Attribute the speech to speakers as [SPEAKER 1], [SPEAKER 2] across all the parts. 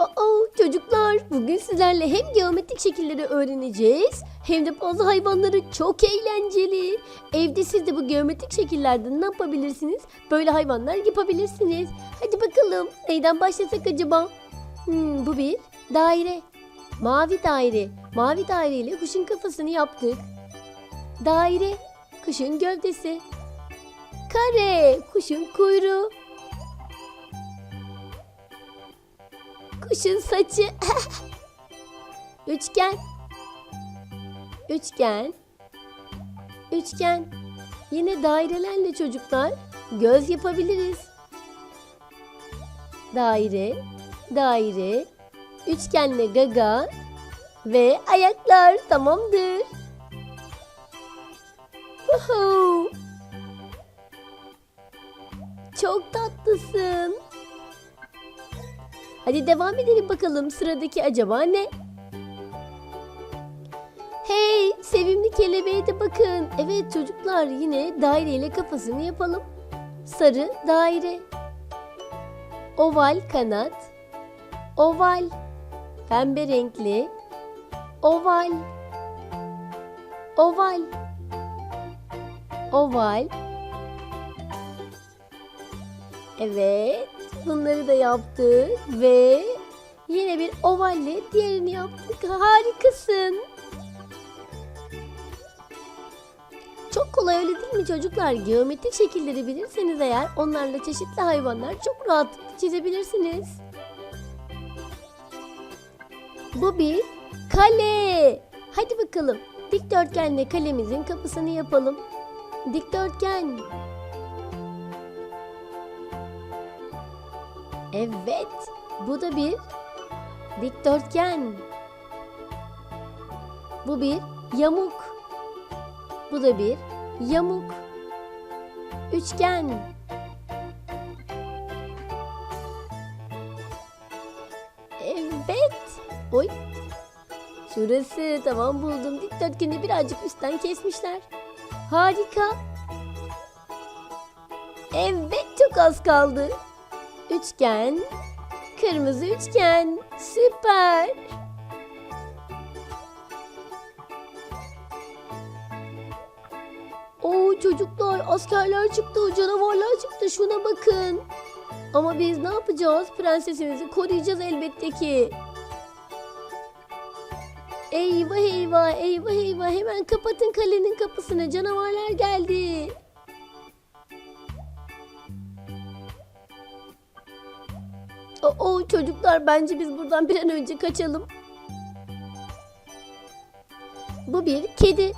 [SPEAKER 1] Aa, çocuklar bugün sizlerle hem geometrik şekilleri öğreneceğiz hem de bazı hayvanları çok eğlenceli. Evde siz de bu geometrik şekillerden ne yapabilirsiniz? Böyle hayvanlar yapabilirsiniz. Hadi bakalım neyden başlasak acaba? Hmm, bu bir daire. Mavi daire. Mavi daireyle kuşun kafasını yaptık. Daire. Kuşun gövdesi. Kare. Kuşun kuyruğu. Kuşun saçı. Üçgen. Üçgen. Üçgen. Yine dairelerle çocuklar göz yapabiliriz. Daire, daire, üçgenle gaga ve ayaklar tamamdır. Woohoo! Çok tatlısın. Hadi devam edelim bakalım sıradaki acaba ne? Hey sevimli kelebeğe de bakın. Evet çocuklar yine daireyle kafasını yapalım. Sarı daire. Oval kanat. Oval. Pembe renkli. Oval. Oval. Oval. Evet. Bunları da yaptık ve yine bir ovalle diğerini yaptık. Harikasın. Çok kolay öyle değil mi çocuklar? Geometrik şekilleri bilirseniz eğer onlarla çeşitli hayvanlar çok rahatlıkla çizebilirsiniz. Bu bir kale. Hadi bakalım. Dikdörtgenle kalemizin kapısını yapalım. Dikdörtgen. Evet, bu da bir dikdörtgen. Bu bir yamuk. Bu da bir yamuk. Üçgen. Evet. Oy. Şurası tamam buldum. Dikdörtgeni birazcık üstten kesmişler. Harika. Evet çok az kaldı. Üçgen. Kırmızı üçgen. Süper. Oo çocuklar askerler çıktı, canavarlar çıktı. Şuna bakın. Ama biz ne yapacağız? Prensesimizi koruyacağız elbette ki. Eyvah eyvah eyvah eyvah hemen kapatın kalenin kapısını canavarlar geldi. Oo çocuklar bence biz buradan bir an önce kaçalım. Bu bir kedi.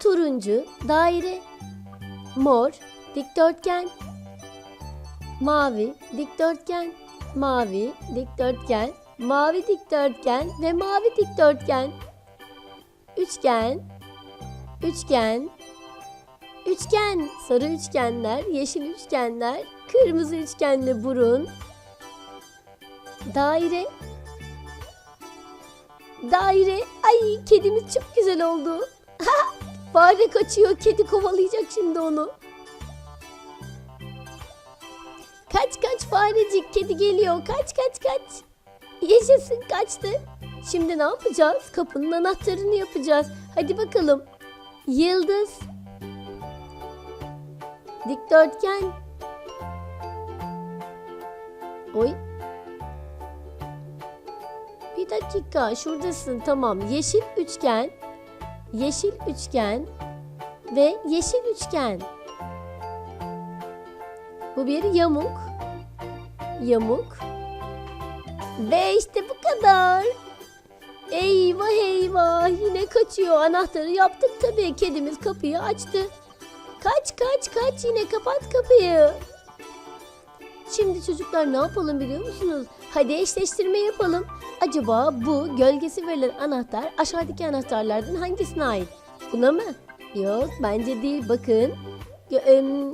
[SPEAKER 1] Turuncu daire. Mor dikdörtgen. Mavi dikdörtgen. Mavi dikdörtgen. Mavi dikdörtgen ve mavi dikdörtgen. Üçgen. Üçgen. Üçgen. Sarı üçgenler, yeşil üçgenler, kırmızı üçgenli burun, Daire. Daire. Ay kedimiz çok güzel oldu. Fare kaçıyor. Kedi kovalayacak şimdi onu. Kaç kaç farecik. Kedi geliyor. Kaç kaç kaç. Yaşasın kaçtı. Şimdi ne yapacağız? Kapının anahtarını yapacağız. Hadi bakalım. Yıldız. Dikdörtgen. Oy bir dakika şuradasın tamam. Yeşil üçgen, yeşil üçgen ve yeşil üçgen. Bu bir yamuk. Yamuk. Ve işte bu kadar. Eyvah eyvah yine kaçıyor. Anahtarı yaptık tabii. Kedimiz kapıyı açtı. Kaç kaç kaç yine kapat kapıyı. Şimdi çocuklar ne yapalım biliyor musunuz? Hadi eşleştirme yapalım. Acaba bu gölgesi verilen anahtar aşağıdaki anahtarlardan hangisine ait? Buna mı? Yok bence değil bakın.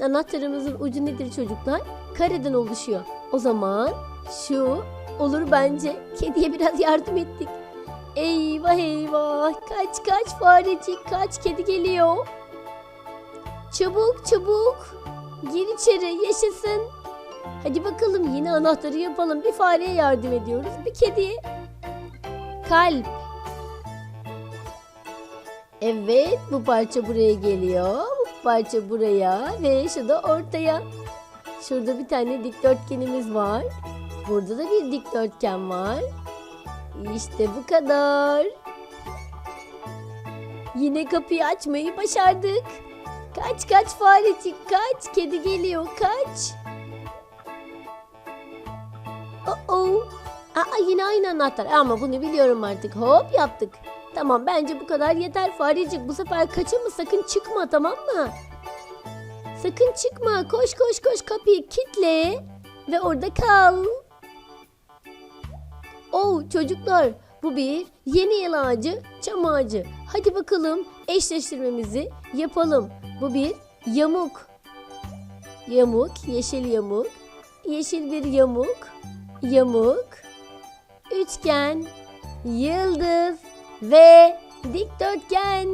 [SPEAKER 1] Anahtarımızın ucu nedir çocuklar? Kareden oluşuyor. O zaman şu olur bence. Kediye biraz yardım ettik. Eyvah eyvah. Kaç kaç farecik kaç kedi geliyor. Çabuk çabuk. Gir içeri yaşasın. Hadi bakalım yine anahtarı yapalım. Bir fareye yardım ediyoruz. Bir kediye. Kalp. Evet bu parça buraya geliyor. Bu parça buraya ve şu da ortaya. Şurada bir tane dikdörtgenimiz var. Burada da bir dikdörtgen var. İşte bu kadar. Yine kapıyı açmayı başardık. Kaç kaç farecik kaç. Kedi geliyor kaç. Oh Aa, yine aynı anahtar ama bunu biliyorum artık. Hop yaptık. Tamam bence bu kadar yeter farecik. Bu sefer kaçama sakın çıkma tamam mı? Sakın çıkma. Koş koş koş kapıyı kitle ve orada kal. Oh çocuklar bu bir yeni yıl ağacı, çam ağacı. Hadi bakalım eşleştirmemizi yapalım. Bu bir yamuk. Yamuk, yeşil yamuk. Yeşil bir yamuk. Yamuk. Üçgen, yıldız ve dikdörtgen.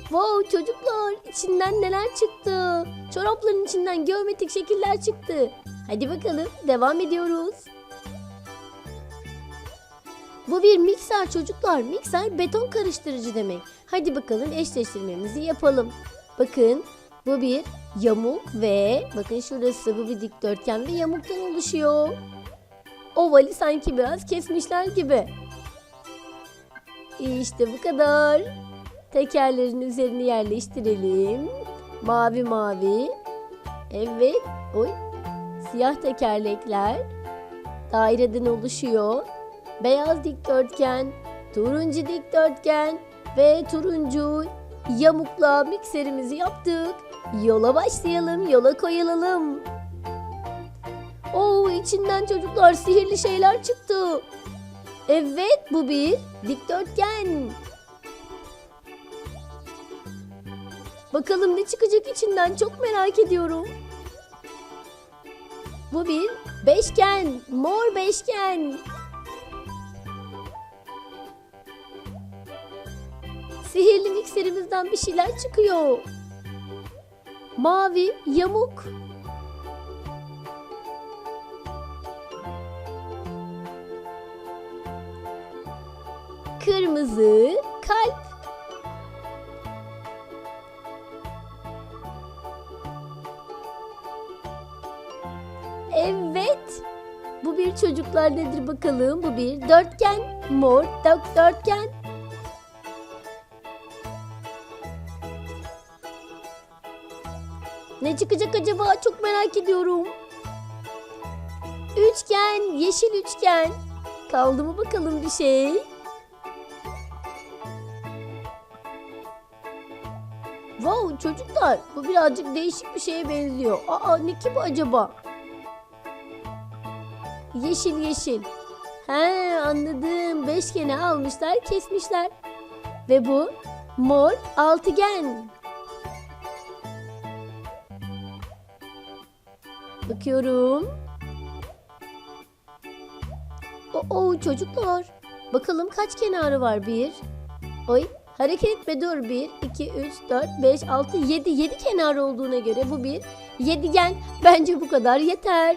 [SPEAKER 1] Wow çocuklar içinden neler çıktı? Çorapların içinden geometrik şekiller çıktı. Hadi bakalım devam ediyoruz. Bu bir mikser çocuklar. Mikser beton karıştırıcı demek. Hadi bakalım eşleştirmemizi yapalım. Bakın bu bir yamuk ve bakın şurası bu bir dikdörtgen ve yamuktan oluşuyor. Ovali sanki biraz kesmişler gibi. İşte bu kadar. Tekerlerin üzerine yerleştirelim. Mavi mavi. Evet. Oy. Siyah tekerlekler. Daireden oluşuyor. Beyaz dikdörtgen, turuncu dikdörtgen ve turuncu yamukla mikserimizi yaptık. Yola başlayalım, yola koyulalım. Oo içinden çocuklar sihirli şeyler çıktı. Evet bu bir dikdörtgen. Bakalım ne çıkacak içinden çok merak ediyorum. Bu bir beşgen, mor beşgen. Sihirli mikserimizden bir şeyler çıkıyor. Mavi yamuk. Kırmızı kalp. Evet. Bu bir çocuklar nedir bakalım? Bu bir dörtgen. Mor dört dörtgen. Çıkacak acaba? Çok merak ediyorum. Üçgen, yeşil üçgen. Kaldı mı bakalım bir şey? Wow çocuklar bu birazcık değişik bir şeye benziyor. Aa ne ki bu acaba? Yeşil yeşil. He anladım. Beşgeni almışlar kesmişler. Ve bu mor altıgen. Bakıyorum. Oo çocuklar. Bakalım kaç kenarı var? Bir. Oy hareket etme dur. Bir, iki, üç, dört, beş, altı, yedi. Yedi kenarı olduğuna göre bu bir yedigen. Bence bu kadar yeter.